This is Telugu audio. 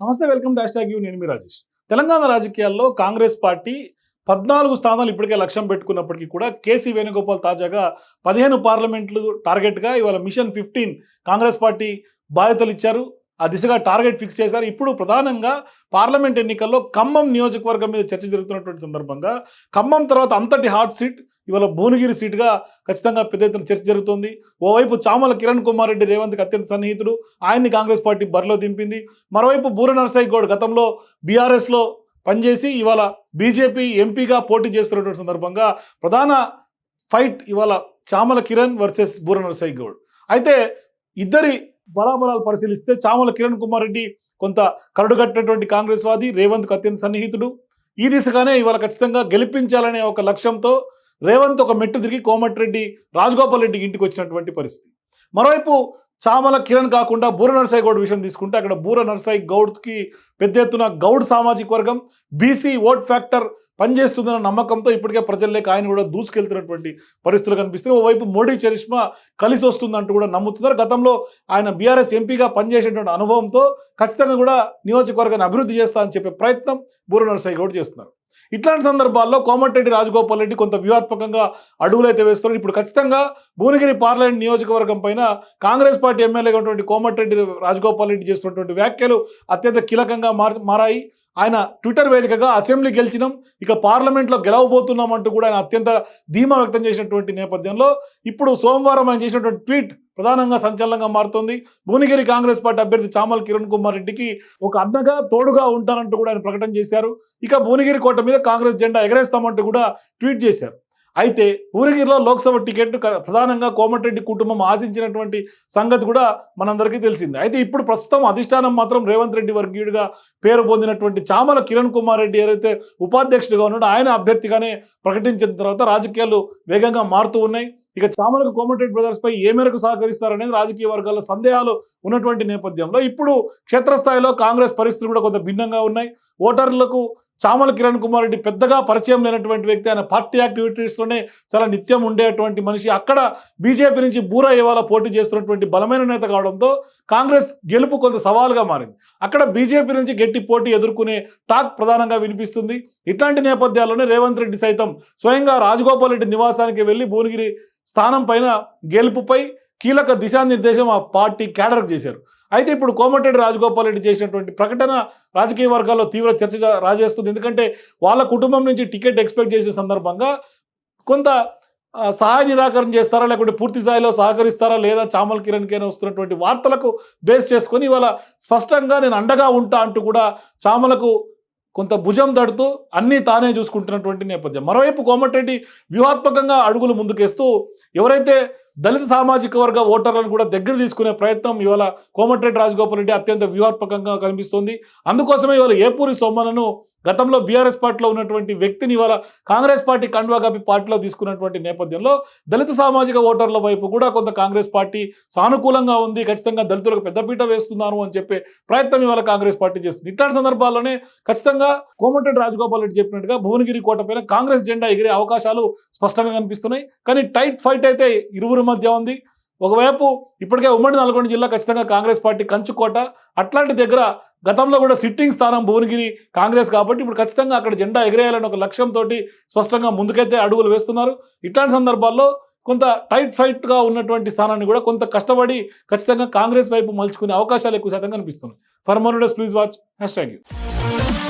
నమస్తే వెల్కమ్ డాష్ ట్యాగ్ యూ. నేను మీ రాజేష్. తెలంగాణ రాజకీయాల్లో కాంగ్రెస్ పార్టీ పద్నాలుగు స్థానాలు ఇప్పటికే లక్ష్యం పెట్టుకున్నప్పటికీ కూడా కేసీ వేణుగోపాల్ తాజాగా పదిహేను పార్లమెంట్లు టార్గెట్గా ఇవాళ మిషన్ ఫిఫ్టీన్ కాంగ్రెస్ పార్టీ బాధ్యతలు ఇచ్చారు. ఆ దిశగా టార్గెట్ ఫిక్స్ చేశారు. ఇప్పుడు ప్రధానంగా పార్లమెంట్ ఎన్నికల్లో ఖమ్మం నియోజకవర్గం మీద చర్చ జరుగుతున్నటువంటి సందర్భంగా ఖమ్మం తర్వాత అంతటి హాట్ సీట్ ఇవాళ భువనగిరి సీటుగా ఖచ్చితంగా పెద్ద ఎత్తున చర్చ జరుగుతోంది. ఓవైపు చామల కిరణ్ కుమార్ రెడ్డి రేవంత్కి అత్యంత సన్నిహితుడు. ఆయన్ని కాంగ్రెస్ పార్టీ బరిలో దింపింది. మరోవైపు బూర నరసాయి గౌడ్ గతంలో బీఆర్ఎస్లో పనిచేసి ఇవాళ బీజేపీ ఎంపీగా పోటీ చేస్తున్నటువంటి సందర్భంగా ప్రధాన ఫైట్ ఇవాళ చామల కిరణ్ వర్సెస్ బూర నరసాయి గౌడ్. అయితే ఇద్దరి బలాబలాలు పరిశీలిస్తే చామల కిరణ్ కుమార్ రెడ్డి కొంత కరడుగట్టినటువంటి కాంగ్రెస్ వాది రేవంత్కు అత్యంత సన్నిహితుడు. ఈ దిశగానే ఇవాళ ఖచ్చితంగా గెలిపించాలనే ఒక లక్ష్యంతో రేవంత్ ఒక మెట్టు తిరిగి కోమటిరెడ్డి రాజగోపాల్ రెడ్డికి ఇంటికి వచ్చినటువంటి పరిస్థితి. మరోవైపు చామల కిరణ్ కాకుండా బూర నరసాయి గౌడ్ విషయం తీసుకుంటే అక్కడ బూర నరసాయి గౌడ్కి పెద్ద ఎత్తున గౌడ్ సామాజిక వర్గం బీసీ ఓట్ ఫ్యాక్టర్ పనిచేస్తుందన్న నమ్మకంతో ఇప్పటికే ప్రజల్లోకి ఆయన కూడా దూసుకెళ్తున్నటువంటి పరిస్థితులు కనిపిస్తున్నాయి. ఓవైపు మోడీ చరిష్మా కలిసి వస్తుందంటూ కూడా నమ్ముతున్నారు. గతంలో ఆయన బీఆర్ఎస్ ఎంపీగా పనిచేసేటువంటి అనుభవంతో ఖచ్చితంగా కూడా నియోజకవర్గాన్ని అభివృద్ధి చేస్తా అని చెప్పే ప్రయత్నం బూర నరసాయి గౌడ్ చేస్తున్నారు. ఇట్లాంటి సందర్భాల్లో కోమటిరెడ్డి రాజగోపాల్ రెడ్డి కొంత వ్యూహాత్మకంగా అడుగులైతే వేస్తున్నారు. ఇప్పుడు ఖచ్చితంగా భువనగిరి పార్లమెంట్ నియోజకవర్గం పైన కాంగ్రెస్ పార్టీ ఎమ్మెల్యేగా ఉన్నటువంటి కోమటిరెడ్డి రాజగోపాల్ రెడ్డి చేస్తున్నటువంటి వ్యాఖ్యలు అత్యంత కీలకంగా మారాయి. ఆయన ట్విట్టర్ వేదికగా అసెంబ్లీ గెలిచినాం. ఇక పార్లమెంట్లో గెలవబోతున్నాం అంటూ కూడా ఆయన అత్యంత ధీమా వ్యక్తం చేసినటువంటి నేపథ్యంలో ఇప్పుడు సోమవారం ఆయన చేసినటువంటి ట్వీట్ ప్రధానంగా సంచలనంగా మారుతుంది. భువనగిరి కాంగ్రెస్ పార్టీ అభ్యర్థి చామల్ కిరణ్ కుమార్ రెడ్డికి ఒక అన్నగా తోడుగా ఉంటానంటూ కూడా ఆయన ప్రకటన చేశారు. ఇక భువనగిరి కోట మీద కాంగ్రెస్ జెండా ఎగరేస్తామంటూ కూడా ట్వీట్ చేశారు. అయితే ఊరగిరిలో లోక్సభ టికెట్ ప్రధానంగా కోమటిరెడ్డి కుటుంబం ఆశించినటువంటి సంగతి కూడా మనందరికీ తెలిసింది. అయితే ఇప్పుడు ప్రస్తుతం అధిష్టానం మాత్రం రేవంత్ రెడ్డి వర్గీయుడిగా పేరు పొందినటువంటి చామల కిరణ్ కుమార్ రెడ్డి ఏదైతే ఉపాధ్యక్షుడిగా ఉన్నాడో ఆయన అభ్యర్థిగానే ప్రకటించిన తర్వాత రాజకీయాలు వేగంగా మారుతూ ఉన్నాయి. ఇక చామలకు కోమటిరెడ్డి బ్రదర్స్ పై ఏ మేరకు సహకరిస్తారనేది రాజకీయ వర్గాల్లో సందేహాలు ఉన్నటువంటి నేపథ్యంలో ఇప్పుడు క్షేత్రస్థాయిలో కాంగ్రెస్ పరిస్థితులు కూడా కొంత భిన్నంగా ఉన్నాయి. ఓటర్లకు చామల కిరణ్ కుమార్ రెడ్డి పెద్దగా పరిచయం లేనటువంటి వ్యక్తి. ఆయన పార్టీ యాక్టివిటీస్లోనే చాలా నిత్యం ఉండేటువంటి మనిషి. అక్కడ బీజేపీ నుంచి బూరా ఇవాళ పోటీ చేస్తున్నటువంటి బలమైన నేత కావడంతో కాంగ్రెస్ గెలుపు కొంత సవాలుగా మారింది. అక్కడ బీజేపీ నుంచి గట్టి పోటీ ఎదుర్కొనే టాక్ ప్రధానంగా వినిపిస్తుంది. ఇట్లాంటి నేపథ్యాల్లోనే రేవంత్ రెడ్డి సైతం స్వయంగా రాజగోపాల్ రెడ్డి నివాసానికి వెళ్ళి భువనగిరి స్థానం పైన గెలుపుపై కీలక దిశానిర్దేశం ఆ పార్టీ క్యాడర్ చేశారు. అయితే ఇప్పుడు కోమటిరెడ్డి రాజగోపాల్ రెడ్డి చేసినటువంటి ప్రకటన రాజకీయ వర్గాల్లో తీవ్ర చర్చ రాజేస్తుంది. ఎందుకంటే వాళ్ళ కుటుంబం నుంచి టికెట్ ఎక్స్పెక్ట్ చేసే సందర్భంగా కొంత సహాయ నిరాకరణ చేస్తారా లేకుంటే పూర్తి స్థాయిలో సహకరిస్తారా లేదా చామల్ కేన వస్తున్నటువంటి వార్తలకు బేస్ చేసుకొని ఇవాళ స్పష్టంగా నేను అండగా ఉంటా అంటూ కూడా చామలకు కొంత భుజం తడుతూ అన్నీ తానే చూసుకుంటున్నటువంటి నేపథ్యం. మరోవైపు కోమటిరెడ్డి వ్యూహాత్మకంగా అడుగులు ముందుకేస్తూ ఎవరైతే దళిత సామాజిక వర్గ ఓటర్లను కూడా దగ్గర తీసుకునే ప్రయత్నం ఇవాళ కోమటిరెడ్డి రాజగోపాల్ రెడ్డి అత్యంత వ్యూహాత్మకంగా కనిపిస్తోంది. అందుకోసమే ఇవాళ ఏపూరి సోమనను గతంలో బీఆర్ఎస్ పార్టీలో ఉన్నటువంటి వ్యక్తిని ఇవాళ కాంగ్రెస్ పార్టీ కండువా కప్పి పార్టీలో తీసుకున్నటువంటి నేపథ్యంలో దళిత సామాజిక ఓటర్ల వైపు కూడా కొంత కాంగ్రెస్ పార్టీ సానుకూలంగా ఉంది ఖచ్చితంగా దళితులకు పెద్దపీట వేస్తున్నాను అని చెప్పే ప్రయత్నం ఇవాళ కాంగ్రెస్ పార్టీ చేస్తుంది. ఇట్లాంటి సందర్భాల్లోనే ఖచ్చితంగా కోమటిరెడ్డి రాజగోపాల్ రెడ్డి చెప్పినట్టుగా భువనగిరి కోట పైన కాంగ్రెస్ జెండా ఎగిరే అవకాశాలు స్పష్టంగా కనిపిస్తున్నాయి. కానీ టైట్ ఫైట్ అయితే ఇరువురి మధ్య ఉంది. ఒకవైపు ఇప్పటికే ఉమ్మడి నల్గొండ జిల్లా ఖచ్చితంగా కాంగ్రెస్ పార్టీ కంచుకోట అట్లాంటి దగ్గర గతంలో కూడా సిట్టింగ్ స్థానం భువనగిరి కాంగ్రెస్ కాబట్టి ఇప్పుడు ఖచ్చితంగా అక్కడ జెండా ఎగిరేయాలని ఒక లక్ష్యంతో స్పష్టంగా ముందుకైతే అడుగులు వేస్తున్నారు. ఇట్లాంటి సందర్భాల్లో కొంత టైట్ ఫైట్గా ఉన్నటువంటి స్థానాన్ని కూడా కొంత కష్టపడి ఖచ్చితంగా కాంగ్రెస్ వైపు మలుచుకునే అవకాశాలు ఎక్కువ శాతం కనిపిస్తున్నాయి. For more please watch. Hashtag U.